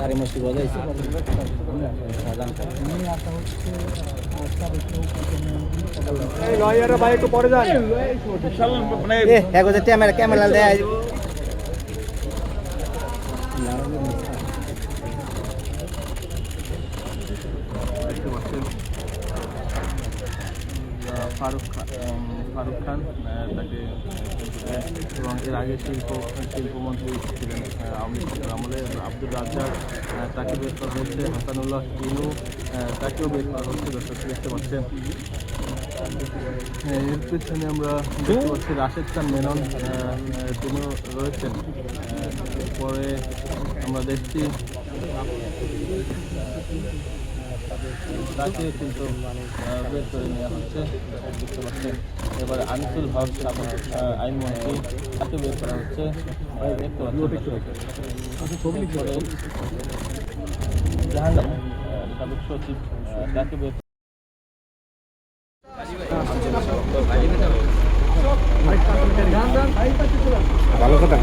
গাড়ি বজাইছে camera camera দেয়। ফারুক ফারুক খান তাকে এবং এর আগে শিল্প শিল্পমন্ত্রী ছিলেন আমলে আব্দুল রাজ্জাক তাকে বের করা হচ্ছে হাসানুল্লাহ ইনু তাকেও বের করা হচ্ছে, দেখতে পাচ্ছেন। এর পেছনে আমরা দেখতে পাচ্ছি রাশেদ খান মেনন তিনিও রয়েছেন। পরে আমরা দেখছি তাকে কিন্তু আহ, বের করে নেওয়া হচ্ছে দেখতে পাচ্ছেন এবারে আনিসুল হক আইনমন্ত্রী তাকে বের করা হচ্ছে দেখতে পাচ্ছেন জাহাঙ্গার সাবেক সচিব তাকে বের ভালো কথা।